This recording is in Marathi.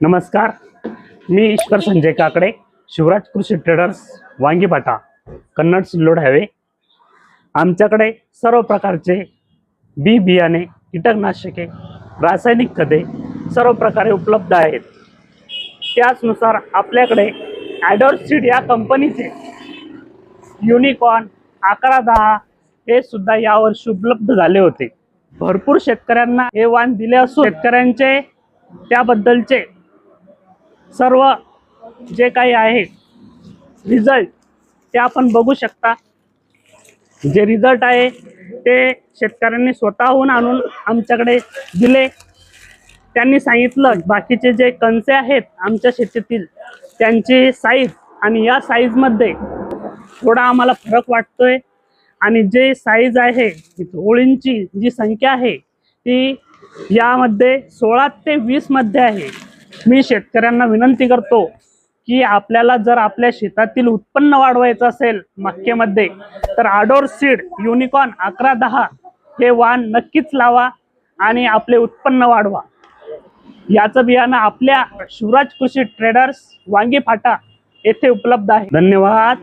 नमस्कार मी ईश्वर संजय काकडे शिवराज कृषी ट्रेडर्स वांगीपाटा कन्नड सिल्लोड हॅवे आमच्याकडे सर्व प्रकारचे बी बियाणे कीटकनाशके रासायनिक खते सर्व प्रकारे उपलब्ध आहेत. त्याचनुसार आपल्याकडे ॲडोर सीड या कंपनीचे युनिकॉर्न अकरा दहा हे सुद्धा यावर्षी उपलब्ध झाले होते. भरपूर शेतकऱ्यांना हे वाण दिले असून शेतकऱ्यांचे त्याबद्दलचे सर्व जे काही आहे रिझल्ट ते आपण बघू शकता. जे रिझल्ट आहे ते शेतकऱ्यांनी स्वतःहून आणून आमच्याकडे दिले. त्यांनी सांगितलं बाकीचे जे कणसे आहेत आमच्या शेतीतील त्यांची साईज आणि या साईजमध्ये थोडा आम्हाला फरक वाटतोय. आणि जे साईज आहे ओळींची जी संख्या आहे ती यामध्ये सोळा ते वीसमध्ये आहे. मी शेतकऱ्यांना विनंती करतो की आपल्याला जर आपल्या शेतातील उत्पन्न वाढवायचं असेल मक्केमध्ये तर आडोर सीड युनिकॉर्न अकरा दहा हे वाण नक्कीच लावा आणि आपले उत्पन्न वाढवा. याचं बियाणं आपल्या शिवराज कृषी ट्रेडर्स वांगी फाटा येथे उपलब्ध आहे. धन्यवाद.